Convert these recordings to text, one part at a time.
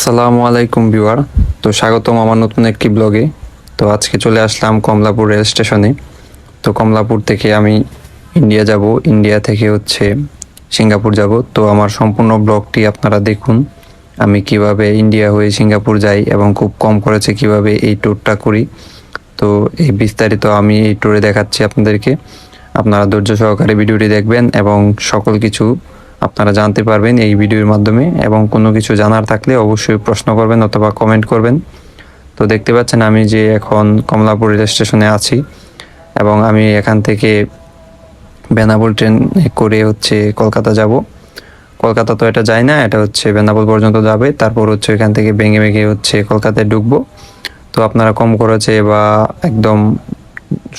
আসসালামু আলাইকুম ভিউয়ার। তো স্বাগতম আমার নতুন একটি ব্লগে। তো আজকে চলে আসলাম কমলাপুর রেল স্টেশনে। তো কমলাপুর থেকে আমি ইন্ডিয়া যাব। ইন্ডিয়া থেকে হচ্ছে সিঙ্গাপুর যাব। তো আমার সম্পূর্ণ ব্লগটি আপনারা দেখুন। আমি কীভাবে ইন্ডিয়া হয়ে সিঙ্গাপুর যাই এবং খুব কম খরচে কীভাবে এই ট্যুরটা করি। তো এই বিস্তারিত আমি এই ট্যুরে দেখাচ্ছি আপনাদেরকে। আপনারা ধৈর্য সহকারে ভিডিওটি দেখবেন এবং সকল কিছু আপনারা জানতে পারবেন এই ভিডিওর মাধ্যমে এবং কোনো কিছু জানার থাকলে অবশ্যই প্রশ্ন করবেন অথবা কমেন্ট করবেন। তো দেখতে পাচ্ছেন আমি যে এখন কমলাপুর রেল স্টেশনে আছি এবং আমি এখান থেকে বেনাবল ট্রেন করে হচ্ছে কলকাতা যাব। কলকাতা তো এটা যায় না, এটা হচ্ছে বেনাপোল পর্যন্ত যাবে, তারপর হচ্ছে এখান থেকে ভেঙে ভেঙে হচ্ছে কলকাতায় ঢুকবো। তো আপনারা কম খরচে বা একদম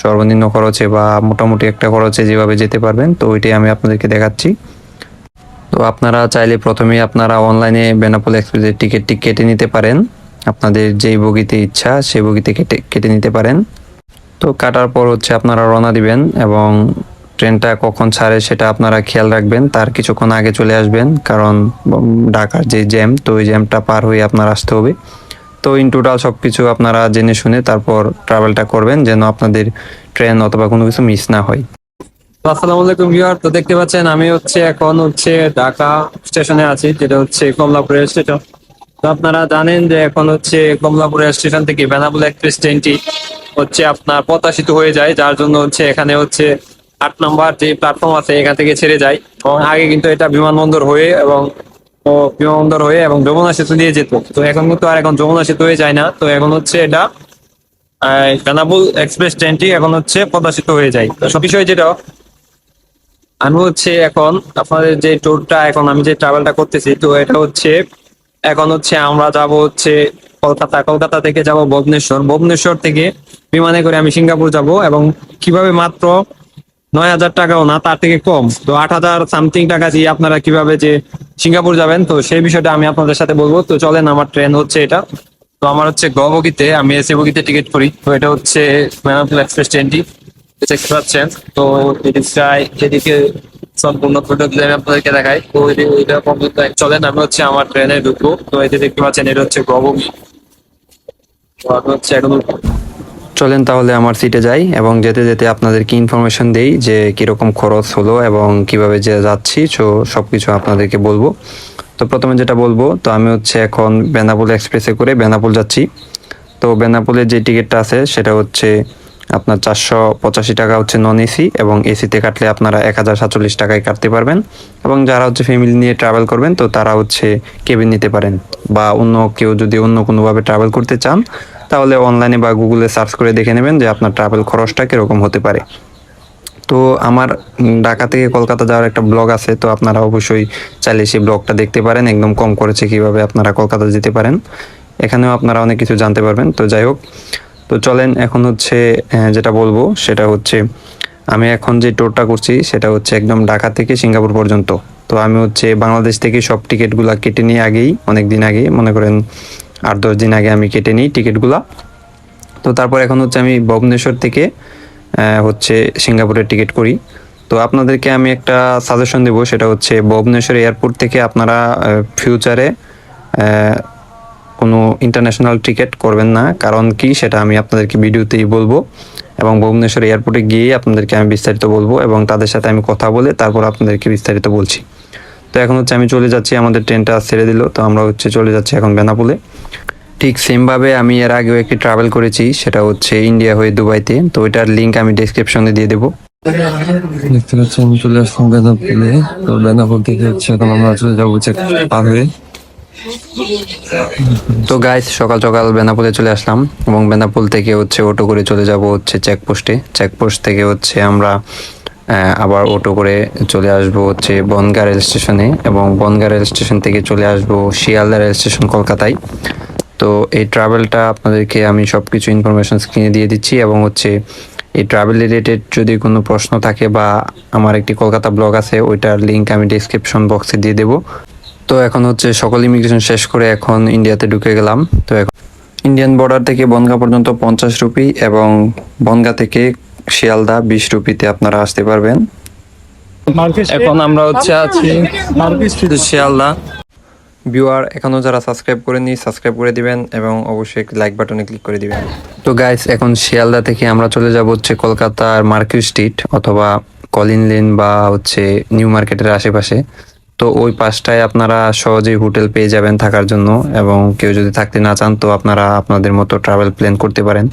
সর্বনিম্ন খরচে বা মোটামুটি একটা খরচে যেভাবে যেতে পারবেন, তো ওইটাই আমি আপনাদেরকে দেখাচ্ছি। আপনারা চাইলে প্রথমেই আপনারা অনলাইনে বেনাপোল এক্সপ্রেসের টিকিটটি কেটে নিতে পারেন। আপনাদের যেই বগিতে ইচ্ছা, সেই বগিতে কেটে কেটে নিতে পারেন। তো কাটার পর হচ্ছে আপনারা রওনা দিবেন এবং ট্রেনটা কখন ছাড়ে সেটা আপনারা খেয়াল রাখবেন। তার কিছুক্ষণ আগে চলে আসবেন, কারণ ঢাকার যে জ্যাম, তো ওই জ্যামটা পার হয়ে আপনার আসতে হবে। তো ইন টোটাল সব কিছু আপনারা জেনে শুনে তারপর ট্রাভেলটা করবেন, যেন আপনাদের ট্রেন অথবা কোনো কিছু মিস না হয়। আসসালামু আলাইকুম ভিউয়ার। তো দেখতে পাচ্ছেন, আমি হচ্ছে এখন হচ্ছে ঢাকা স্টেশনে আছি, যেটা হচ্ছে কমলাপুর স্টেশন তো আপনারা জানেন যে এখন হচ্ছে কমলাপুর স্টেশন থেকে বেনাবুল এক্সপ্রেস ট্রেনটি হচ্ছে আপনার প্রত্যাশিত হয়ে যায়, যার জন্য হচ্ছে এখানে হচ্ছে আট নম্বর যে প্ল্যাটফর্ম আছে, এখান থেকে ছেড়ে যায়। এবং আগে কিন্তু এটা বিমানবন্দর হয়ে এবং বিমানবন্দর হয়ে এবং যমুনা সেতু দিয়ে যেত। তো এখন কিন্তু আর এখন যমুনা সেতু হয়ে যায় না। তো এখন হচ্ছে এটা বেনাবুল এক্সপ্রেস ট্রেনটি এখন হচ্ছে প্রদর্শিত হয়ে যায়। তো সব বিষয় যেটা আমি হচ্ছে এখন আপনাদের যে ট্যুরটা এখন আমি যে ট্রাভেলটা করতেছি, তো এটা হচ্ছে এখন হচ্ছে আমরা যাব হচ্ছে কলকাতা। কলকাতা থেকে যাব ভুবনেশ্বর। ভুবনেশ্বর থেকে বিমানে করে আমি সিঙ্গাপুর যাব এবং কীভাবে মাত্র নয় হাজার টাকাও না, তার থেকে কম। তো আট হাজার সামথিং টাকা দিয়ে আপনারা কীভাবে যে সিঙ্গাপুর যাবেন, তো সেই বিষয়টা আমি আপনাদের সাথে বলব। তো চলেন আমার ট্রেন হচ্ছে এটা। তো আমার হচ্ছে গ বগিতে আমি এসি বগিতে টিকিট করি। তো এটা হচ্ছে ম্যানাপুল এক্সপ্রেস ট্রেনটি দেখতে পাচ্ছেন। তো এদিকটায় এদিকে সম্পূর্ণ ফটো আমি আপনাদেরকে দেখাই, তো ওইটা পর্যন্ত চলেন, আমি হচ্ছে আমার ট্রেনে ঢুকবো। তো এতে দেখতে পাচ্ছেন, এটা হচ্ছে গবগি তো আমি হচ্ছে এখন চলেন তাহলে আমার সিটে যাই এবং যেতে যেতে আপনাদেরকে ইনফরমেশন দেই যে কীরকম খরচ হলো এবং কীভাবে যে যাচ্ছি তো সবকিছু আপনাদেরকে বলব। তো প্রথমে যেটা বলব, তো আমি হচ্ছে এখন বেনাপোল এক্সপ্রেসে করে বেনাপোল যাচ্ছি। তো বেনাপোলের যে টিকিটটা আছে, সেটা হচ্ছে আপনার চারশো পঁচাশি টাকা হচ্ছে নন এসি এবং এসিতে কাটলে আপনারা এক হাজার সাতচল্লিশ টাকায় কাটতে পারবেন। এবং যারা হচ্ছে ফ্যামিলি নিয়ে ট্রাভেল করবেন, তো তারা হচ্ছে কেবিন নিতে পারেন বা অন্য কেউ যদি অন্য কোনোভাবে ট্রাভেল করতে চান, তাহলে অনলাইনে বা গুগলে সার্চ করে দেখে নেবেন যে আপনার ট্রাভেল খরচটা কীরকম হতে পারে। তো আমার ঢাকা থেকে কলকাতা যাওয়ার একটা ব্লগ আছে, তো আপনারা অবশ্যই চাইলে সেই ব্লগটা দেখতে পারেন। একদম কম করেছে কীভাবে আপনারা কলকাতা যেতে পারেন। এখানেও আপনারা অনেক কিছু জানতে পারবেন। তো যাই হোক তো চলেন এখন হচ্ছে যেটা বলব সেটা হচ্ছে, আমি এখন যে টোরটা করছি সেটা হচ্ছে একদম ঢাকা থেকে সিঙ্গাপুর পর্যন্ত। তো আমি হচ্ছে বাংলাদেশ থেকে সব টিকিটগুলা কেটে নিই আগেই, অনেক দিন আগে, মনে করেন আট দশ দিন আগে আমি কেটে নিই টিকিটগুলা। তো তারপর এখন হচ্ছে আমি ভুবনেশ্বর থেকে হচ্ছে সিঙ্গাপুরের টিকিট করি। তো আপনাদেরকে আমি একটা সাজেশন দেবো, সেটা হচ্ছে ভুবনেশ্বর এয়ারপোর্ট থেকে আপনারা ফিউচারে কোনো ইন্টারন্যাশনাল টিকিট করবেন না। কারণ কি? সেটা আমি আপনাদেরকে ভিডিওতেই বলব। এবং ভুবনেশ্বর এয়ারপোর্টে গিয়ে আপনাদেরকে আমি বিস্তারিত বলব এবং তাদের সাথে আমি কথা বলে তারপর আপনাদেরকে বিস্তারিত বলছি। তো এখন হচ্ছে আমি চলে যাচ্ছি, আমাদের ট্রেনটা ছেড়ে দিল। তো আমরা হচ্ছে চলে যাচ্ছি এখন বেনাপুলে। ঠিক সেমভাবে আমি এর আগেও একটি ট্রাভেল করেছি, সেটা হচ্ছে ইন্ডিয়া হয়ে দুবাইতে। তো ওইটার লিঙ্ক আমি ডেসক্রিপশনে দিয়ে দেবো। দেখতে পাচ্ছেন চলে আসলাম বেনাপুলে। তো বেনাপুল থেকে হচ্ছে এখন আমরা চলে যাব চেক পার হয়ে তো গাইস সকাল সকাল বেনাপোলে চলে আসলাম এবং বেনাপোল থেকে হচ্ছে অটো করে চলে যাব হচ্ছে চেকপোস্টে চেকপোস্ট থেকে হচ্ছে আমরা আবার অটো করে চলে আসব হচ্ছে বনগা রেল স্টেশনে এবং বনগা রেল স্টেশন থেকে চলে আসব শিয়ালদা রেল স্টেশন কলকাতায়। তো এই ট্রাভেলটা আপনাদেরকে আমি সব কিছু ইনফরমেশন স্ক্রিনে দিয়ে দিচ্ছি এবং হচ্ছে এই ট্রাভেল রিলেটেড যদি কোনো প্রশ্ন থাকে বা আমার একটি কলকাতা ব্লগ আছে, ওইটার লিঙ্ক আমি ডিসক্রিপশন বক্সে দিয়ে দেবো। তো এখন হচ্ছে সকল ইমিগ্রেশন শেষ করে এখন ইন্ডিয়াতে ঢুকে গেলাম। তো এখন ইন্ডিয়ান বর্ডার থেকে বনগা পর্যন্ত পঞ্চাশ রুপি এবং বনগা থেকে শিয়ালদা বিশ রুপিতে আপনারা আসতে পারবেন। এখন আমরা হচ্ছে আছি শিয়ালদা। ভিউয়ার এখনও যারা সাবস্ক্রাইব করেনি সাবস্ক্রাইব করে দিবেন এবং অবশ্যই লাইক বাটনে ক্লিক করে দিবেন। তো গাইস এখন শিয়ালদা থেকে আমরা চলে যাব হচ্ছে কলকাতার মার্কিউ স্ট্রিট অথবা কলিন লেন বা হচ্ছে নিউ মার্কেটের আশেপাশে। তো ওই পাশটায় আপনারা সহজেই হোটেল পেয়ে যাবেন থাকার জন্য এবং কেউ যদি থাকতে না চান তো আপনারা আপনাদের মতো ট্রাভেল প্ল্যান করতে পারেন।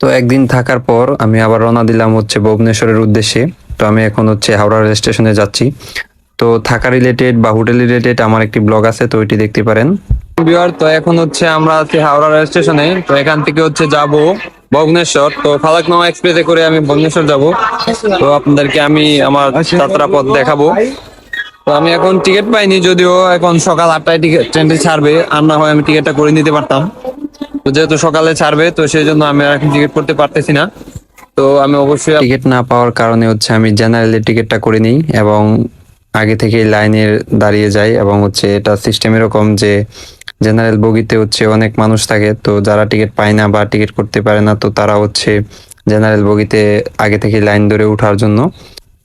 তো একদিন থাকার পর আমি আবার রওনা দিলাম হচ্ছে ভুবনেশ্বরের উদ্দেশ্যে। তো আমি এখন হচ্ছে হাওড়া রেল স্টেশনে যাচ্ছি। তো থাকা রিলেটেড বা হোটেল রিলেটেড আমার একটি ব্লগ আছে, তো ওইটি দেখতে পারেন। তো এখন হচ্ছে আমরা আছি হাওড়া রেল স্টেশনে। তো এখান থেকে হচ্ছে যাব ভুবনেশ্বর। তো ফালাকনামা এক্সপ্রেসে করে আমি ভুবনেশ্বর যাব। তো আপনাদেরকে আমি আমার যাত্রাপথ দেখাবো। আমি এখন টিকিট পাইনি যদিও, এখন সকাল আটটায় টিকিট ট্রেনটি ছাড়বে। আর না হয় আমি টিকিটটা করে নিতে পারতাম। তো যেহেতু সকালে ছাড়বে, তো সেই জন্য আমি এখন টিকিট করতে পারতেছি না। তো আমি অবশ্যই টিকিট না পাওয়ার কারণে হচ্ছে আমি জেনারেলের টিকিটটা করে নিই এবং আগে থেকে লাইনের দাঁড়িয়ে যাই এবং হচ্ছে এটা সিস্টেম এরকম যে জেনারেল বগিতে হচ্ছে অনেক মানুষ থাকে। তো যারা টিকিট পায় না বা টিকিট করতে পারে না, তো তারা হচ্ছে জেনারেল বগিতে আগে থেকে লাইন ধরে ওঠার জন্য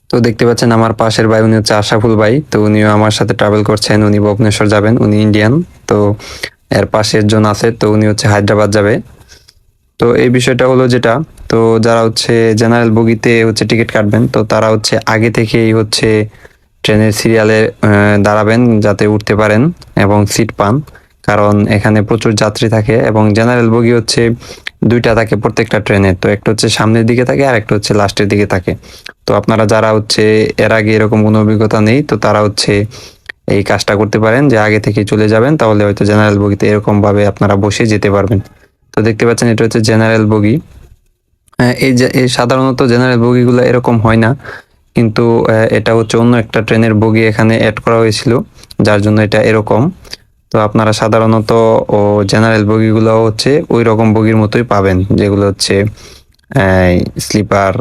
তো দেখতে পাচ্ছেন আমার পাশের ভাই, উনি হচ্ছে আশাফুল ভাই। তো উনিও আমার সাথে ট্রাভেল করছেন। উনি ভুবনেশ্বর যাবেন, উনি ইন্ডিয়ান তো এর পাশের জন আছে, তো উনি হচ্ছে হায়দ্রাবাদ যাবে। তো এই বিষয়টা হলো যেটা, তো যারা হচ্ছে জেনারেল বগিতে হচ্ছে টিকিট কাটবেন, তো তারা হচ্ছে আগে থেকেই হচ্ছে ট্রেনের সিরিয়ালে দাঁড়াবেন যাতে উঠতে পারেন এবং সিট পান। কারণ এখানে প্রচুর যাত্রী থাকে এবং জেনারেল বগি হচ্ছে দুইটা থাকে প্রত্যেকটা ট্রেনের তো একটা হচ্ছে সামনের দিকে থাকে আর একটা হচ্ছে লাস্টের দিকে থাকে। তো আপনারা যারা হচ্ছে এর আগে এরকম কোনো অভিজ্ঞতা নেই, তো তারা হচ্ছে এই কাজটা করতে পারেন যে আগে থেকে চলে যাবেন, তাহলে হয়তো জেনারেল বগিতে এরকম ভাবে আপনারা বসে যেতে পারবেন। তো দেখতে পাচ্ছেন এটা হচ্ছে জেনারেল বগি এই এই সাধারণত জেনারেল বগিগুলো এরকম হয় না, কিন্তু এটা হচ্ছে অন্য একটা ট্রেনের বগি এখানে অ্যাড করা হয়েছিল, যার জন্য এটা এরকম। তো আপনারা সাধারণত, ও জেনারেল বগিগুলো হচ্ছে ওই রকম বগির মতোই পাবেন, যেগুলো হচ্ছে স্লিপার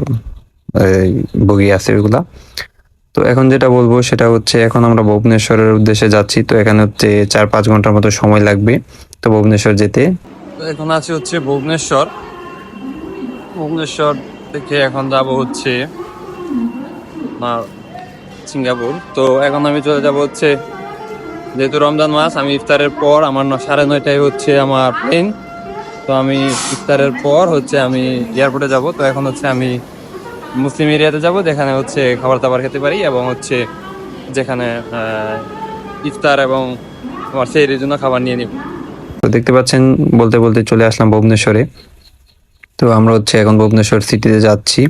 বগি আছে ওইগুলা। তো এখন যেটা বলব সেটা হচ্ছে, এখন আমরা ভুবনেশ্বরের উদ্দেশ্যে যাচ্ছি, তো এখানে হচ্ছে চার পাঁচ ঘণ্টার মতো সময় লাগবে, তো ভুবনেশ্বর যেতে। এখন আছে হচ্ছে ভুবনেশ্বর। ভুবনেশ্বর থেকে এখন যাব হচ্ছে সিঙ্গাপুর। তো এখন আমি চলে যাব হচ্ছে যেহেতু রমজান মাস, আমি ইফতারের পর আমার সাড়ে নয়টায় হচ্ছে আমার প্লেন তো আমি ইফতারের পর হচ্ছে আমি এয়ারপোর্টে যাব। তো এখন হচ্ছে আমি মুসলিম এরিয়াতে যাব, যেখানে হচ্ছে খাবার দাবার খেতে পারি এবং হচ্ছে যেখানে ইফতার এবং আমার সেই জন্য খাবার নিয়ে নিব। তো দেখতে পাচ্ছেন, বলতে বলতে চলে আসলাম ভুবনেশ্বরে। তো আমরা হচ্ছে এখন ভুবনেশ্বর সিটিতে যাচ্ছি।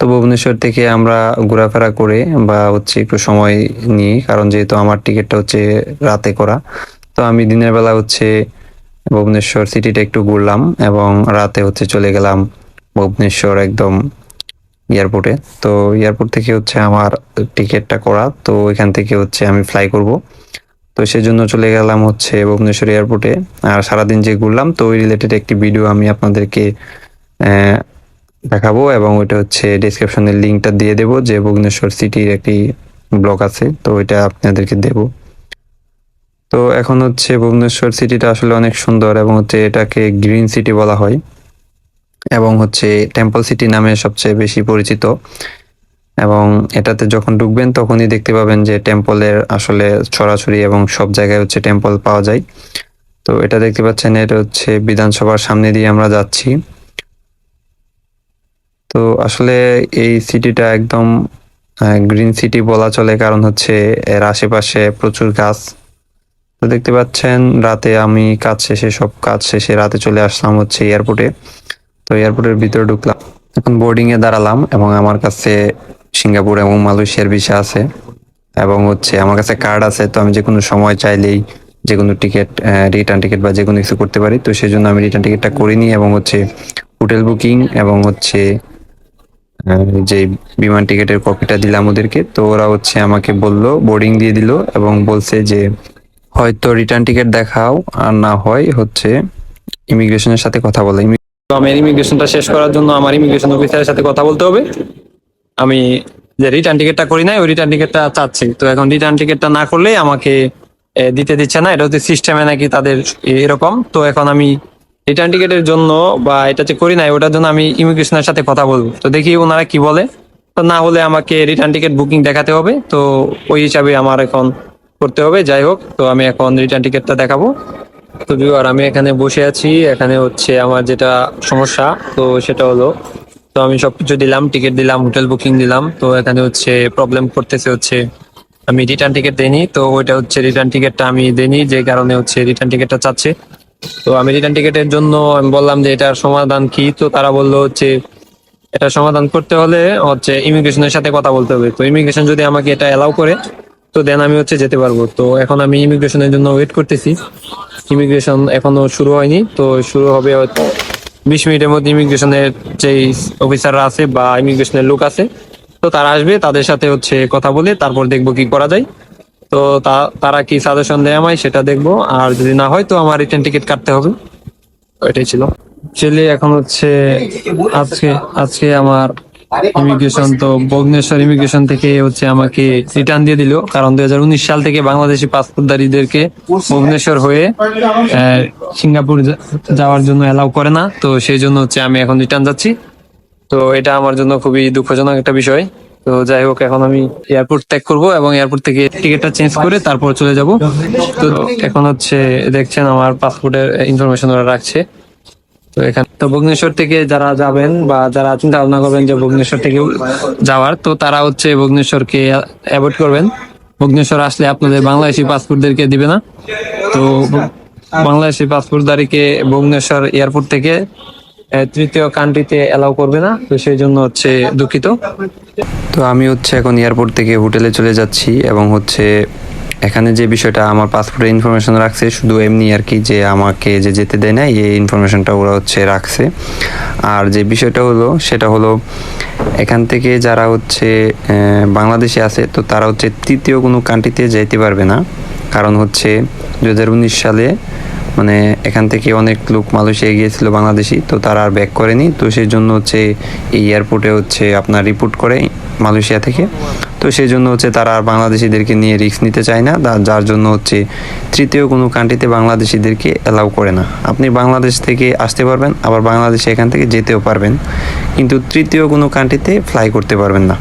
তো ভুবনেশ্বর থেকে আমরা ঘোরাফেরা করে বা হচ্ছে একটু সময় নিই, কারণ যেহেতু আমার টিকিটটা হচ্ছে রাতে করা, তো আমি দিনের বেলা হচ্ছে ভুবনেশ্বর সিটিটা একটু ঘুরলাম এবং রাতে হচ্ছে চলে গেলাম ভুবনেশ্বর একদম এয়ারপোর্টে। তো এয়ারপোর্ট থেকে হচ্ছে আমার টিকিটটা করা, তো এখান থেকে হচ্ছে আমি ফ্লাই করব। তো সেজন্য চলে গেলাম হচ্ছে ভুবনেশ্বর এয়ারপোর্টে। আর সারাদিন যে ঘুরলাম, তো ওই রিলেটেড একটি ভিডিও আমি আপনাদেরকে দেখাবো এবং ওইটা হচ্ছে ডিসক্রিপশনের লিঙ্কটা দিয়ে দেবো যে ভুবনেশ্বর সিটির একটি ব্লগ আছে, তো ওইটা আপনাদেরকে দেব। তো এখন হচ্ছে ভুবনেশ্বর সিটিটা আসলে অনেক সুন্দর এবং হচ্ছে এটাকে গ্রিন সিটি বলা হয় এবং হচ্ছে টেম্পল সিটি নামে সবচেয়ে বেশি পরিচিত। এবং এটাতে যখন ঢুকবেন তখনই দেখতে পাবেন যে টেম্পলের আসলে ছড়াছড়ি এবং সব জায়গায় হচ্ছে টেম্পল পাওয়া যায়। তো এটা দেখতে পাচ্ছেন, এটা হচ্ছে বিধানসভার সামনে দিয়ে আমরা যাচ্ছি। তো আসলে এই সিটিটা একদম গ্রিন সিটি বলা চলে, কারণ হচ্ছে এর আশেপাশে প্রচুর গাছ। তো দেখতে পাচ্ছেন, রাতে আমি কাজ শেষে, সব কাজ শেষে রাতে চলে আসলাম হচ্ছে এয়ারপোর্টে তো এয়ারপোর্টের ভিতরে ঢুকলাম। এখন বোর্ডিং এ দাঁড়ালাম এবং আমার কাছে সিঙ্গাপুর এবং মালয়েশিয়ার ভিসা আছে। এবং হচ্ছে আমার কাছে কার্ড আছে, তো আমি যে কোনো সময় চাইলেই যে কোনো টিকিট রিটার্ন টিকিট বা যে কোনো কিছু করতে পারি। তো সেই জন্য আমি রিটার্ন টিকিটটা করিনি এবং হচ্ছে হোটেল বুকিং এবং হচ্ছে যে বিমান টিকিটের কপিটা দিলাম ওদেরকে, তো ওরা হচ্ছে আমাকে বলল বোর্ডিং দিয়ে দিল এবং বলছে যে, হয়তো রিটার্ন টিকিট দেখাও, আর না হয় হচ্ছে ইমিগ্রেশনের সাথে কথা বলে। আমার ইমিগ্রেশনটা শেষ করার জন্য আমার ইমিগ্রেশন অফিসারের সাথে কথা বলতে হবে। আমি যে রিটার্ন টিকিটটা করি নাই, ওই রিটার্ন টিকিটটা চাচ্ছি। তো এখন রিটার্ন টিকিটটা না করলে আমাকে দিতে দিচ্ছে না। এটা হচ্ছে সিস্টেমে নাকি তাদের এরকম। তো এখন আমি রিটার্ন টিকিটের জন্য বা এটা যে করি নাই, ওটার জন্য আমি ইমিগ্রেশনের সাথে কথা বলব। তো দেখি ওনারা কি বলে। তো না হলে আমাকে রিটার্ন টিকিট বুকিং দেখাতে হবে। তো ওই হিসাবে আমার এখন করতে হবে। যাই হোক, তো আমি এখন রিটার্ন টিকিটটা দেখাবো। তো ভিউয়ার আমি এখানে বসে আছি। এখানে হচ্ছে আমার যেটা সমস্যা, তো সেটা হলো, তো আমি সবকিছু দিলাম টিকিট দিলাম হোটেল বুকিং দিলাম। তো এখানে হচ্ছে প্রবলেম করতেছে হচ্ছে, আমি রিটার্ন টিকিট দেইনি। তো ওইটা হচ্ছে রিটার্ন টিকিটটা আমি দেইনি, যে কারণে হচ্ছে রিটার্ন টিকিটটা চাচ্ছে। তো আমি রিটার্ন টিকিটের জন্য আমি বললাম যে এটার সমাধান কি? তো তারা বলল হচ্ছে এটা সমাধান করতে হলে হচ্ছে ইমিগ্রেশনের সাথে কথা বলতে হবে। তো ইমিগ্রেশন যদি আমাকে এটা এলাও করে, তো দেন আমি হচ্ছে যেতে পারব। তো এখন আমি ইমিগ্রেশনের জন্য ওয়েট করতেছি। ইমিগ্রেশন এখনও শুরু হয়নি। তো শুরু হবে হয়তো বিশ মিনিটের মধ্যে ইমিগ্রেশনের যেই অফিসাররা আছে বা ইমিগ্রেশনের লোক আছে, তো তারা আসবে, তাদের সাথে হচ্ছে কথা বলে তারপর দেখব কি করা যায়। তো তারা কি সাজেশন দেয় আমায়, সেটা দেখব। আর যদি না হয়, তো আমার রিটার্ন টিকিট কাটতে হবে। এটাই ছিল। অ্যাকচুয়ালি এখন হচ্ছে আজকে আজকে আমার ইমিগ্রেশন তো ভুবনেশ্বর ইমিগ্রেশন থেকে হচ্ছে আমাকে রিটার্ন দিয়ে দিল। কারণ দুই হাজার উনিশ সাল থেকে বাংলাদেশি পাসপোর্টধারীদেরকে ভুবনেশ্বর হয়ে সিঙ্গাপুর যাওয়ার জন্য অ্যালাউ করে না। তো সেই জন্য হচ্ছে আমি এখন রিটার্ন যাচ্ছি। তো এটা আমার জন্য খুবই দুঃখজনক একটা বিষয়। তো যাই হোক, এখন আমি এয়ারপোর্ট ত্যাগ করব এবং এয়ারপোর্ট থেকে টিকিটটা চেঞ্জ করে তারপর চলে যাব। তো এখন হচ্ছে দেখছেন আমার পাসপোর্টের ইনফরমেশন ওরা রাখছে। তো এখানে তো ভুবনেশ্বর থেকে যারা যাবেন বা যারা চিন্তা ভাবনা করবেন যে ভুবনেশ্বর থেকে যাওয়ার, তো তারা হচ্ছে ভুবনেশ্বরকে অ্যাভয়েড করবেন। ভুবনেশ্বর আসলে আপনাদের বাংলাদেশি পাসপোর্টদেরকে দিবে না। তো বাংলাদেশি পাসপোর্টদারিকে ভুবনেশ্বর এয়ারপোর্ট থেকে তৃতীয় কান্ট্রিতে অ্যালাউ করবে না। তো সেই জন্য হচ্ছে দুঃখিত। তো আমি হচ্ছে এখন এয়ারপোর্ট থেকে হোটেলে চলে যাচ্ছি এবং হচ্ছে এখানে যে বিষয়টা আমার পাসপোর্টের ইনফরমেশন রাখছে, শুধু এমনি আর কি যে আমাকে যে যেতে দেয় না এই ইনফরমেশনটা ওরা হচ্ছে রাখছে। আর যে বিষয়টা হলো, সেটা হলো এখান থেকে যারা হচ্ছে বাংলাদেশে আছে, তো তারা হচ্ছে তৃতীয় কোনো কান্ট্রিতে যেতে পারবে না। কারণ হচ্ছে দু হাজার উনিশ সালে মানে এখান থেকে অনেক লোক মালয়েশিয়া গিয়েছিল বাংলাদেশি, তো তারা আর ব্যাক করেনি। তো সেই জন্য হচ্ছে এই এয়ারপোর্টে হচ্ছে আপনার রিপোর্ট করে মালয়েশিয়া থেকে। তো সেই জন্য হচ্ছে তারা আর বাংলাদেশিদেরকে নিয়ে রিস্ক নিতে চায় না যার জন্য হচ্ছে তৃতীয় কোনো কান্ট্রিতে বাংলাদেশিদেরকে অ্যালাউ করে না। আপনি বাংলাদেশ থেকে আসতে পারবেন, আবার বাংলাদেশে এখান থেকে যেতেও পারবেন। কিন্তু তৃতীয় কোনো কান্ট্রিতে ফ্লাই করতে পারবেন না।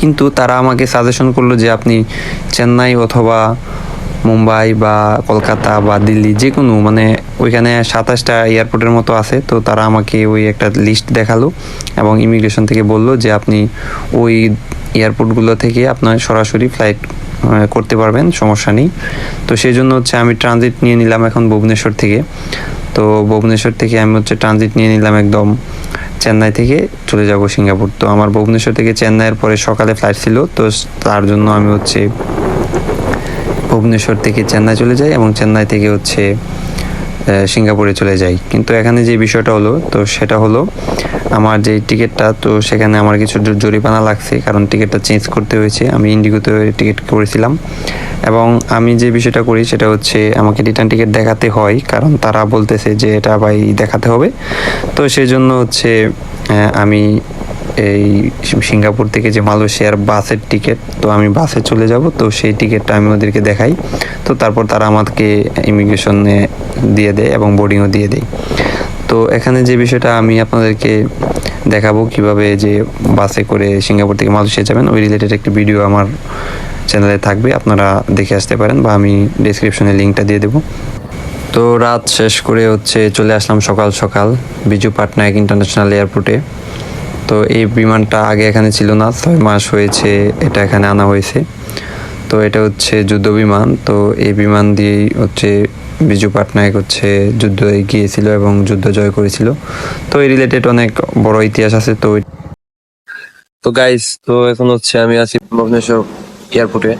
কিন্তু তারা আমাকে সাজেশন করল যে আপনি চেন্নাই অথবা মুম্বাই বা কলকাতা বা দিল্লি যে কোনো মানে ওইখানে সাতাশটা এয়ারপোর্টের মতো আছে, তো তারা আমাকে ওই একটা লিস্ট দেখাল এবং ইমিগ্রেশন থেকে বলল যে আপনি ওই এয়ারপোর্টগুলো থেকে আপনার সরাসরি ফ্লাইট করতে পারবেন, সমস্যা নেই। তো সেই জন্য হচ্ছে আমি ট্রানজিট নিয়ে নিলাম এখন ভুবনেশ্বর থেকে। তো ভুবনেশ্বর থেকে আমি হচ্ছে ট্রানজিট নিয়ে নিলাম একদম চেন্নাই থেকে চলে যাব সিঙ্গাপুর। তো আমার ভুবনেশ্বর থেকে চেন্নাইয়ের পরে সকালে ফ্লাইট ছিল, তো তার জন্য আমি হচ্ছে ভুবনেশ্বর থেকে চেন্নাই চলে যাই এবং চেন্নাই থেকে হচ্ছে সিঙ্গাপুরে চলে যাই কিন্তু এখানে যে বিষয়টা হলো, তো সেটা হলো আমার যে টিকিটটা, তো সেখানে আমার কিছু জরিমানা লাগছে কারণ টিকিটটা চেঞ্জ করতে হয়েছে। আমি ইন্ডিগোতে টিকিট করেছিলাম এবং আমি যে বিষয়টা করি সেটা হচ্ছে আমাকে রিটার্ন টিকিট দেখাতে হয় কারণ তারা বলতেছে যে এটা ভাই দেখাতে হবে। তো সেই জন্য হচ্ছে আমি এই সিঙ্গাপুর থেকে যে মালয়েশিয়ার বাসের টিকিট তো আমি বাসে চলে যাব, তো সেই টিকিটটা আমি ওদেরকে দেখাই। তো তারপর তারা আমাকে ইমিগ্রেশনে দিয়ে দেয় এবং বোর্ডিংও দিয়ে দেয়। তো এখানে যে বিষয়টা আমি আপনাদেরকে দেখাবো, কীভাবে যে বাসে করে সিঙ্গাপুর থেকে মালয়েশিয়া যাবেন, ওই রিলেটেড একটি ভিডিও আমার চ্যানেলে থাকবে, আপনারা দেখে আসতে পারেন বা আমি ডিসক্রিপশনে লিঙ্কটা দিয়ে দেবো। তো রাত শেষ করে হচ্ছে চলে আসলাম সকাল সকাল, বিজু পাটনায়ক ইন্টারন্যাশনাল এয়ারপোর্টে তো এই বিমানটা আগে এখানে ছিল না, ছয় মাস হয়েছে এটা এখানে আনা হয়েছে। তো এটা হচ্ছে যুদ্ধ বিমান, তো এই বিমান দিয়েই হচ্ছে বিজু পাটনায়ক হচ্ছে যুদ্ধ গিয়েছিল এবং যুদ্ধ জয় করেছিল। তো এই রিলেটেড অনেক বড় ইতিহাস আছে, তো তো গাইস তো এখন হচ্ছে আমি আছি ভুবনেশ্বর এয়ারপোর্টে।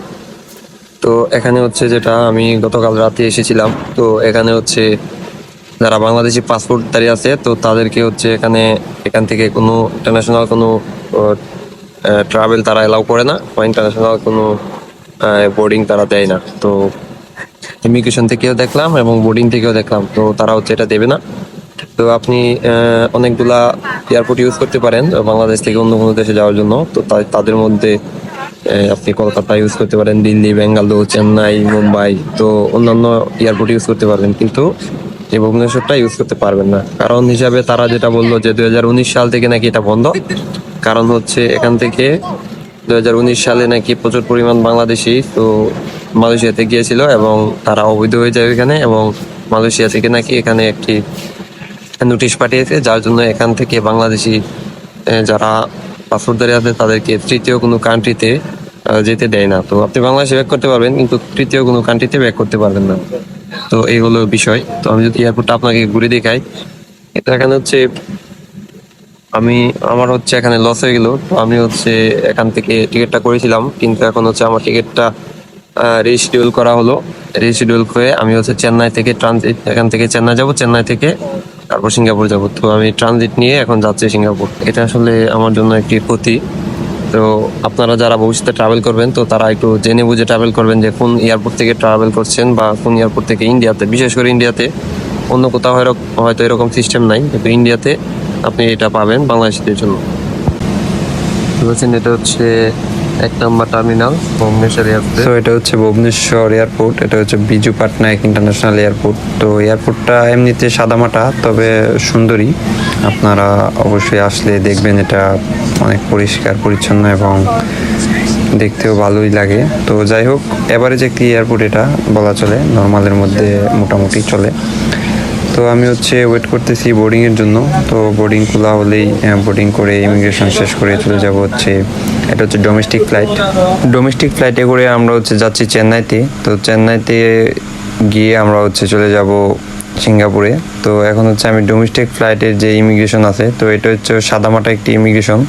তো এখানে হচ্ছে যেটা আমি গতকাল রাতে এসেছিলাম, তো এখানে হচ্ছে যারা বাংলাদেশি পাসপোর্ট দাঁড়িয়ে আছে, তো তাদেরকে হচ্ছে এখানে, এখান থেকে কোনো ইন্টারন্যাশনাল কোনো ট্রাভেল তারা এলাও করে না, বা ইন্টারন্যাশনাল কোনো বোর্ডিং তারা দেয় না। তো ইমিগ্রেশন থেকেও দেখলাম এবং বোর্ডিং থেকেও দেখলাম, তো তারা হচ্ছে এটা দেবে না। তো আপনি অনেকগুলা এয়ারপোর্ট ইউজ করতে পারেন, বাংলাদেশ থেকে অন্য কোনো দেশে যাওয়ার জন্য। তো তাদের মধ্যে আপনি কলকাতা ইউজ করতে পারেন, দিল্লি বেঙ্গালুরু চেন্নাই, মুম্বাই, তো অন্যান্য এয়ারপোর্ট ইউজ করতে পারবেন। কিন্তু এই ভুবনেশ্বরটা ইউজ করতে পারবেন না। কারণ হিসাবে তারা যেটা বলল যে দুই সাল থেকে নাকি এটা বন্ধ। কারণ হচ্ছে এখান থেকে দুই সালে নাকি প্রচুর পরিমাণ বাংলাদেশি তো মালয়েশিয়াতে গিয়েছিল এবং তারা অবৈধ হয়ে যায় এখানে এবং মালয়েশিয়া থেকে নাকি এখানে একটি নোটিশ পাঠিয়েছে, যার জন্য এখান থেকে বাংলাদেশি যারা পাসপোর্টধারী আছে তাদেরকে তৃতীয় কোনো কান্ট্রিতে যেতে দেয় না। তো আপনি বাংলাদেশে ব্যাক করতে পারবেন, কিন্তু তৃতীয় কোনো কান্ট্রিতে ব্যাক করতে পারবেন না। তো এই হলো বিষয়। তো আমি যদি এয়ারপোর্টটা আপনাকে ঘুরে দেখাই, এটা এখানে হচ্ছে আমি, আমার হচ্ছে এখানে লস হয়ে গেল। তো আমি হচ্ছে এখান থেকে টিকিটটা করেছিলাম, কিন্তু এখন হচ্ছে আমার টিকিটটা রিশিডিউল করা হলো। রিশিডিউল করে আমি হচ্ছে চেন্নাই থেকে ট্রানজিট এখান থেকে চেন্নাই যাব, চেন্নাই থেকে তারপর সিঙ্গাপুর যাব। তো আমি ট্রানজিট নিয়ে এখন যাচ্ছি সিঙ্গাপুর। এটা আসলে আমার জন্য একটি ক্ষতি। তো আপনারা যারা ভবিষ্যতে ট্রাভেল করবেন, তো তারা একটু জেনে বুঝে ট্রাভেল করবেন যে কোন এয়ারপোর্ট থেকে ট্রাভেল করছেন বা কোন এয়ারপোর্ট থেকে ইন্ডিয়াতে বিশেষ করে ইন্ডিয়াতে অন্য কোথাও হয়তো- এরকম সিস্টেম নাই, কিন্তু ইন্ডিয়াতে আপনি এটা পাবেন বাংলাদেশিদের জন্য। বলছেন এটা হচ্ছে এক নম্বর টার্মিনাল, ভুবনেশ্বর এয়ারপোর্ট। তো এটা হচ্ছে ভুবনেশ্বর এয়ারপোর্ট, এটা হচ্ছে বিজু পাটনায়ক ইন্টারন্যাশনাল এয়ারপোর্ট। তো এয়ারপোর্টটা এমনিতে সাদামাটা, তবে সুন্দরী। আপনারা অবশ্যই আসলে দেখবেন এটা অনেক পরিষ্কার, পরিচ্ছন্ন এবং দেখতেও ভালোই লাগে। তো যাই হোক যে একটি এয়ারপোর্ট এটা বলা চলে? নর্মালের মধ্যে মোটামুটি চলে। তো আমি হচ্ছে ওয়েট করতেছি বোর্ডিংয়ের জন্য। তো বোর্ডিং খোলা হলেই বোর্ডিং করে ইমিগ্রেশন শেষ করে চলে যাব হচ্ছে, এটা হচ্ছে ডোমেস্টিক ফ্লাইট ডোমেস্টিক ফ্লাইটে করে আমরা হচ্ছে যাচ্ছি চেন্নাইতে। তো চেন্নাইতে গিয়ে আমরা হচ্ছে চলে যাব সিঙ্গাপুরে। তো এখন হচ্ছে আমি ডোমেস্টিক ফ্লাইটের যে ইমিগ্রেশন আছে, তো এটা হচ্ছে সাদামাটা একটি ইমিগ্রেশন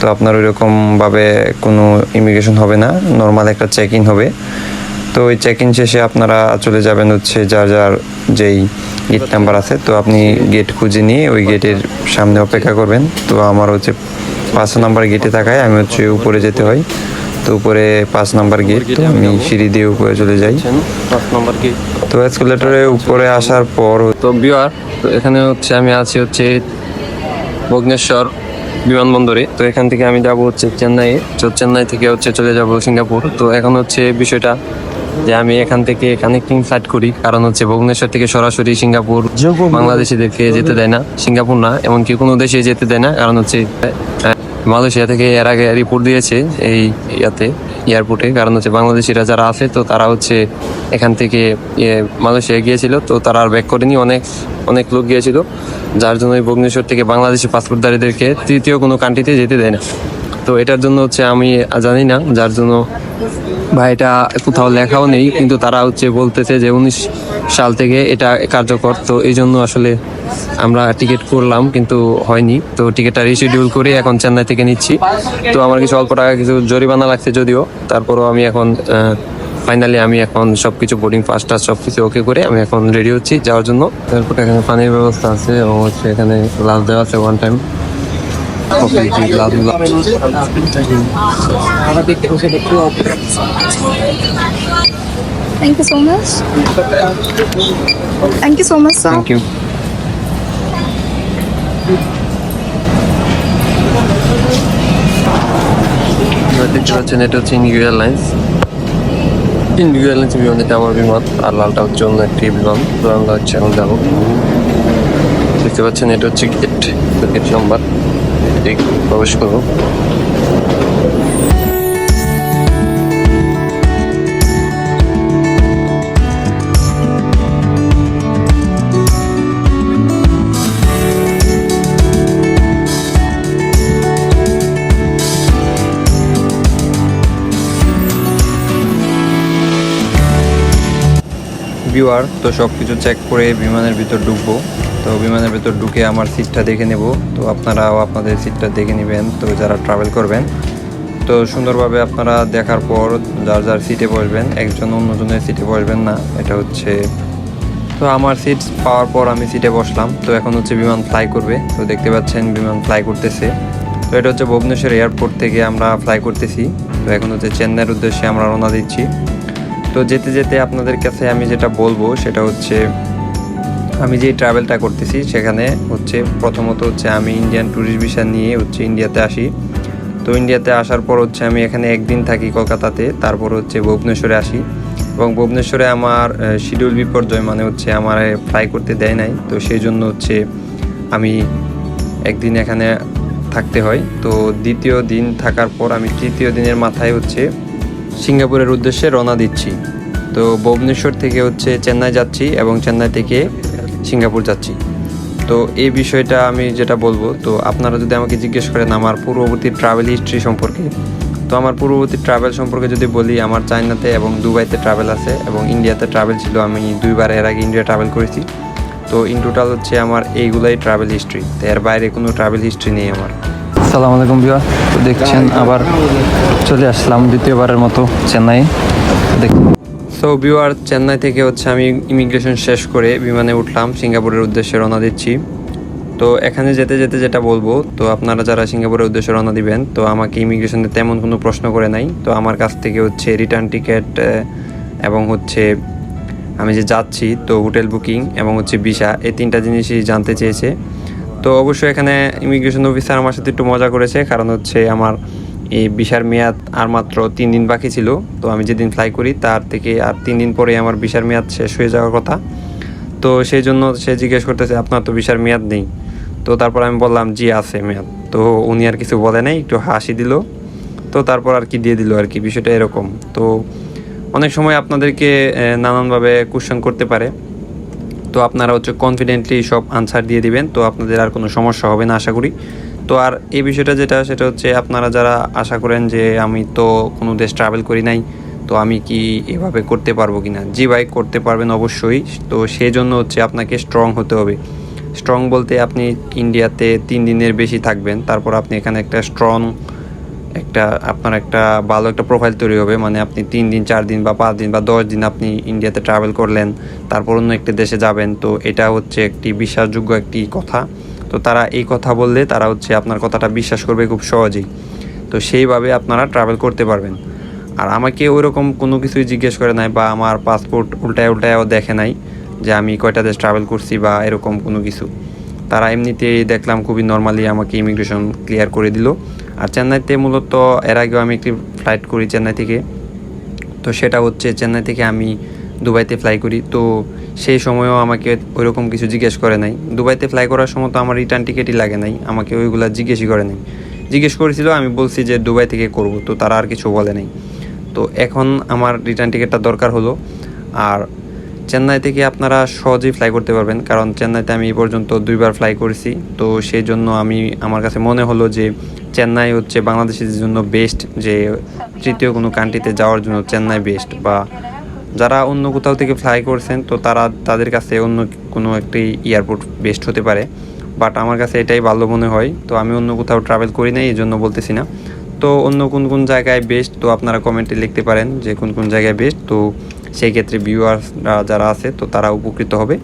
তো আপনার ওইরকমভাবে কোনো ইমিগ্রেশন হবে না নর্মাল একটা চেক ইন হবে। তো ওই চেক ইন শেষে আপনারা চলে যাবেন হচ্ছে যার যার যেই গেট নাম্বার আছে, তো আপনি গেট খুঁজে নিয়ে ওই গেটের সামনে অপেক্ষা করবেন। তো আমার হচ্ছে পাঁচ নাম্বার গেটে থাকায় আমি হচ্ছে উপরে যেতে হয়। তো উপরে পাঁচ নাম্বার গেট তো আমি সিঁড়ি দিয়ে উপরে চলে যাই। পাঁচ কি তো এসকেলেটরে উপরে আসার পর তো বিহার তো এখানে হচ্ছে আমি আছি হচ্ছে ভুবনেশ্বর বিমানবন্দরে। তো এখান থেকে আমি যাব হচ্ছে চেন্নাই তো চেন্নাই থেকে হচ্ছে চলে যাব সিঙ্গাপুর। তো এখন হচ্ছে বিষয়টা যে আমি এখান থেকে কানেক্টিং ফ্লাইট করি। কারণ হচ্ছে ভুবনেশ্বর থেকে সরাসরি সিঙ্গাপুর বাংলাদেশিদেরকে যেতে দেয় না। সিঙ্গাপুর না এমনকি কোনো দেশে যেতে দেয় না। কারণ হচ্ছে মালয়েশিয়া থেকে এর আগে রিপোর্ট দিয়েছে এই ইয়াতে এয়ারপোর্টে কারণ হচ্ছে বাংলাদেশিরা যারা আছে তো তারা হচ্ছে এখান থেকে ইয়ে মালয়েশিয়া গিয়েছিল। তো তারা আর ব্যাক করেনি। অনেক অনেক লোক গিয়েছিল। যার জন্য ভুবনেশ্বর থেকে বাংলাদেশি পাসপোর্টধারীদেরকে তৃতীয় কোনো কান্ট্রিতে যেতে দেয় না। তো এটার জন্য হচ্ছে আমি জানি না। যার জন্য বা এটা কোথাও লেখাও নেই, কিন্তু তারা হচ্ছে বলতেছে যে উনিশ সাল থেকে এটা কার্যকর। তো এই জন্য আসলে আমরা টিকিট করলাম, কিন্তু হয়নি। তো টিকিটটা রিশিডিউল করে এখন চেন্নাই থেকে নিচ্ছি। তো আমার কিছু অল্প টাকা কিছু জরিমানা লাগছে যদিও, তারপরও আমি এখন ফাইনালি আমি এখন সব কিছু বোর্ডিং পাস টাস সব কিছু ওকে করে আমি এখন রেডি হচ্ছি যাওয়ার জন্য। এরপর এখানে পানির ব্যবস্থা আছে এবং হচ্ছে এখানে গ্লাস দেওয়া আছে one time Thank you. so much. Thank you so much, sir. Thank you দেখতে পাচ্ছেন এটা হচ্ছে ইন্ডিগো এয়ারলাইন্স ইন্ডিগো এয়ারলাইন্স বিমান এটা আমার বিমান আর লালটা হচ্ছে অন্য একটি বিমান তো হচ্ছে এখন যাব দেখতে পাচ্ছেন এটা হচ্ছে গেট গেট নাম্বার প্রবেশ করব। তো সব কিছু চেক করে বিমানের ভিতর ঢুকবো। তো বিমানের ভেতর ঢুকে আমার সিটটা দেখে নেব। তো আপনারাও আপনাদের সিটটা দেখে নেবেন। তো যারা ট্রাভেল করবেন, তো সুন্দরভাবে আপনারা দেখার পর যার যার সিটে বসবেন, একজন অন্যজনের সিটে বসবেন না, এটা হচ্ছে। তো আমার সিট পাওয়ার পর আমি সিটে বসলাম। তো এখন হচ্ছে বিমান ফ্লাই করবে। তো দেখতে পাচ্ছেন বিমান ফ্লাই করতেছে। তো এটা হচ্ছে ভুবনেশ্বর এয়ারপোর্ট থেকে আমরা ফ্লাই করতেছি। তো এখন হচ্ছে চেন্নাইয়ের উদ্দেশ্যে আমরা রওনা দিচ্ছি। তো যেতে যেতে আপনাদের কাছে আমি যেটা বলব, সেটা হচ্ছে আমি যে ট্রাভেলটা করতেছি সেখানে হচ্ছে প্রথমত হচ্ছে আমি ইন্ডিয়ান ট্যুরিস্ট ভিসা নিয়ে হচ্ছে ইন্ডিয়াতে আসি। তো ইন্ডিয়াতে আসার পর হচ্ছে আমি এখানে একদিন থাকি কলকাতাতে, তারপর হচ্ছে ভুবনেশ্বরে আসি। এবং ভুবনেশ্বরে আমার শিডিউল বিপর্যয় মানে হচ্ছে আমার ফ্লাই করতে দেয় নাই। তো সেই জন্য হচ্ছে আমি একদিন এখানে থাকতে হয়। তো দ্বিতীয় দিন থাকার পর আমি তৃতীয় দিনের মাথায় হচ্ছে সিঙ্গাপুরের উদ্দেশ্যে রওনা দিচ্ছি। তো ভুবনেশ্বর থেকে হচ্ছে চেন্নাই যাচ্ছি এবং চেন্নাই থেকে সিঙ্গাপুর যাচ্ছি। তো এই বিষয়টা আমি যেটা বলব তো আপনারা যদি আমাকে জিজ্ঞেস করেন আমার পূর্ববর্তী ট্রাভেল হিস্ট্রি সম্পর্কে তো আমার পূর্ববর্তী ট্রাভেল সম্পর্কে যদি বলি আমার চায়নাতে এবং দুবাইতে ট্রাভেল আছে এবং ইন্ডিয়াতে ট্রাভেল ছিল। আমি দুইবার এর আগে ইন্ডিয়া ট্রাভেল করেছি। তো ইন টোটাল হচ্ছে আমার এইগুলাই ট্রাভেল হিস্ট্রি তো এর বাইরে কোনো ট্রাভেল হিস্ট্রি নেই আমার। আসসালামু আলাইকুম বিয়া তো দেখছেন আবার চলে আসলাম দ্বিতীয়বারের মতো চেন্নাই। দেখ সো বিওয়ার চেন্নাই থেকে হচ্ছে আমি ইমিগ্রেশন শেষ করে বিমানে উঠলাম, সিঙ্গাপুরের উদ্দেশ্যে রওনা দিচ্ছি। তো এখানে যেতে যেতে যেটা বলব, তো আপনারা যারা সিঙ্গাপুরের উদ্দেশ্যে রওনা দিবেন, তো আমাকে ইমিগ্রেশনে তেমন কোনো প্রশ্ন করে নাই। তো আমার কাছ থেকে হচ্ছে রিটার্ন টিকিট এবং হচ্ছে আমি যে যাচ্ছি, তো হোটেল বুকিং এবং হচ্ছে ভিসা এই তিনটা জিনিসই জানতে চেয়েছে। তো অবশ্যই এখানে ইমিগ্রেশন অফিসার আমার সাথে একটু মজা করেছে, কারণ হচ্ছে আমার এই ভিসার মেয়াদ আর মাত্র তিন দিন বাকি ছিল, তো আমি যেদিন ফ্লাই করি তার থেকে আর তিন দিন পরে আমার ভিসার মেয়াদ শেষ হয়ে যাওয়ার কথা। তো সেই জন্য সে জিজ্ঞেস করতেছে, আপনার তো ভিসার মেয়াদ নেই। তো তারপর আমি বললাম, জি, আছে মেয়াদ। তো উনি আর কিছু বলে নাই, একটু হাসি দিল। তো তারপর আর কি দিয়ে দিল আর কি, বিষয়টা এরকম। তো অনেক সময় আপনাদেরকে নানানভাবে কোশ্চেন করতে পারে। তো আপনারা হচ্ছে কনফিডেন্টলি সব আনসার দিয়ে দিবেন, তো আপনাদের আর কোনো সমস্যা হবে না, আশা করি। তো আর এই বিষয়টা যেটা, সেটা হচ্ছে আপনারা যারা আশা করেন যে আমি তো কোনো দেশ ট্রাভেল করি নাই, তো আমি কি এভাবে করতে পারব কি না জি ভাই, করতে পারবেন অবশ্যই। তো সেই জন্য হচ্ছে আপনাকে স্ট্রং হতে হবে। স্ট্রং বলতে আপনি ইন্ডিয়াতে তিন দিনের বেশি থাকবেন, তারপর আপনি এখানে একটা স্ট্রং একটা আপনার একটা ভালো একটা প্রোফাইল তৈরি হবে। মানে আপনি তিন দিন, চার দিন বা পাঁচ দিন বা দশ দিন আপনি ইন্ডিয়াতে ট্রাভেল করলেন, তারপর অন্য একটি দেশে যাবেন। তো এটা হচ্ছে একটি বিশ্বাসযোগ্য একটি কথা। তো তারা এই কথা বললে তারা হচ্ছে আপনার কথাটা বিশ্বাস করবে খুব সহজেই। তো সেইভাবে আপনারা ট্রাভেল করতে পারবেন। আর আমাকে ওইরকম কোনো কিছুই জিজ্ঞেস করে নাই বা আমার পাসপোর্ট উল্টায় উল্টায়ও দেখে নাই যে আমি কয়টা দেশ ট্রাভেল করছি বা এরকম কোনো কিছু। তারা এমনিতেই দেখলাম খুবই নর্মালি আমাকে ইমিগ্রেশন ক্লিয়ার করে দিল। আর চেন্নাইতে মূলত এর আগেও আমি একটি ফ্লাইট করি চেন্নাই থেকে। তো সেটা হচ্ছে চেন্নাই থেকে আমি দুবাইতে ফ্লাই করি, তো সেই সময়ও আমাকে ওইরকম কিছু জিজ্ঞেস করে নাই। দুবাইতে ফ্লাই করার সময় তো আমার রিটার্ন টিকিটই লাগে নাই, আমাকে ওইগুলা জিজ্ঞেসই করে নাই। জিজ্ঞেস করেছিল, আমি বলছি যে দুবাই থেকে করব, তো তারা আর কিছু বলে নাই। তো এখন আমার রিটার্ন টিকিটটা দরকার হলো, আর চেন্নাই থেকে আপনারা সহজেই ফ্লাই করতে পারবেন, কারণ চেন্নাইতে আমি এই পর্যন্ত দুইবার ফ্লাই করেছি। তো সেই জন্য আমি, আমার কাছে মনে হলো যে চেন্নাই হচ্ছে বাংলাদেশের জন্য বেস্ট যে তৃতীয় কোনো কান্ট্রিতে যাওয়ার জন্য চেন্নাই বেস্ট বা যারা অন্য কোথাও থেকে ফ্লাই করছেন, তো তারা তাদের কাছে অন্য কোনো একটি এয়ারপোর্ট বেস্ট হতে পারে। বাট আমার কাছে এটাই ভালো মনে হয়। তো আমি অন্য কোথাও ট্রাভেল করি নাই এই জন্য বলতেছি না। তো অন্য কোন কোন জায়গায় বেস্ট তো আপনারা কমেন্টে লিখতে পারেন যে কোন কোন জায়গায় বেস্ট তো সেই ক্ষেত্রে ভিউয়ার্সরা যারা আছে, তো তারা উপকৃত হবে।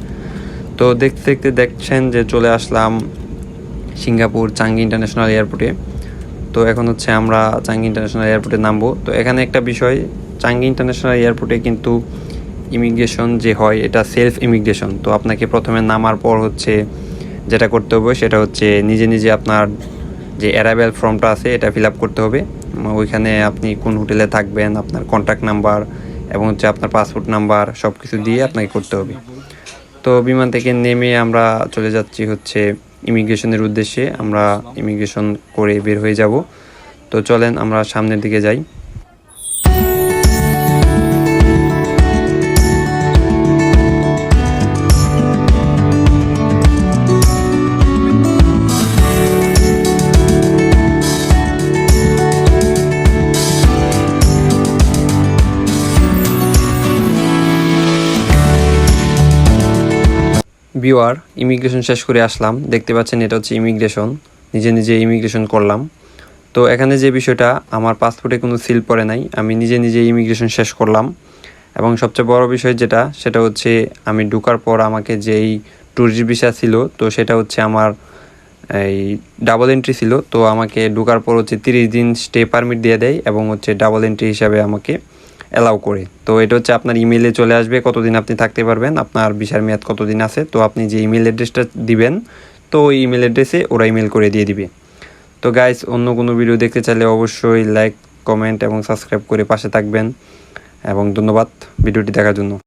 তো দেখতে দেখতে দেখছেন যে চলে আসলাম সিঙ্গাপুর চাঙ্গি ইন্টারন্যাশনাল এয়ারপোর্টে তো এখন হচ্ছে আমরা চাঙ্গি ইন্টারন্যাশনাল এয়ারপোর্টে নামবো। তো এখানে একটা বিষয় চাঙ্গি ইন্টারন্যাশনাল এয়ারপোর্টে কিন্তু ইমিগ্রেশন যে হয়, এটা সেলফ ইমিগ্রেশন তো আপনাকে প্রথমে নামার পর হচ্ছে যেটা করতে হবে, সেটা হচ্ছে নিজে নিজে আপনার যে অ্যারাইভেল ফর্মটা আছে, এটা ফিল আপ করতে হবে। ওইখানে আপনি কোন হোটেলে থাকবেন, আপনার কন্ট্যাক্ট নাম্বার এবং হচ্ছে আপনার পাসপোর্ট নাম্বার সব কিছু দিয়ে আপনাকে করতে হবে। তো বিমান থেকে নেমে আমরা চলে যাচ্ছি হচ্ছে ইমিগ্রেশনের উদ্দেশ্যে। আমরা ইমিগ্রেশন করে বের হয়ে যাব। তো চলেন আমরা সামনের দিকে যাই। বিওয়ার ইমিগ্রেশন শেষ করে আসলাম। দেখতে পাচ্ছেন এটা হচ্ছে ইমিগ্রেশন নিজে নিজে ইমিগ্রেশন করলাম। তো এখানে যে বিষয়টা, আমার পাসপোর্টে কোনো সিল পড়ে নাই। আমি নিজে নিজে ইমিগ্রেশন শেষ করলাম। এবং সবচেয়ে বড় বিষয় যেটা, সেটা হচ্ছে আমি ঢুকার পর আমাকে যেই ট্যুরিস্ট ভিসা ছিল, তো সেটা হচ্ছে আমার এই ডাবল এন্ট্রি ছিল। তো আমাকে ঢুকার পর হচ্ছে তিরিশ দিন স্টে পারমিট দিয়ে দেয় এবং হচ্ছে ডাবল এন্ট্রি হিসাবে আমাকে অ্যালাউ করে। তো এটা হচ্ছে আপনার ইমেলে চলে আসবে, কতদিন আপনি থাকতে পারবেন, আপনার ভিসার মেয়াদ কতদিন আছে, তো আপনি যে ইমেল অ্যাড্রেসটা দিবেন, তো ওই ইমেল অ্যাড্রেসে ওরা ইমেল করে দিয়ে দিবে। তো গাইস অন্য কোনো ভিডিও দেখতে চাইলে অবশ্যই লাইক কমেন্ট এবং সাবস্ক্রাইব করে পাশে থাকবেন। এবং ধন্যবাদ ভিডিওটি দেখার জন্য।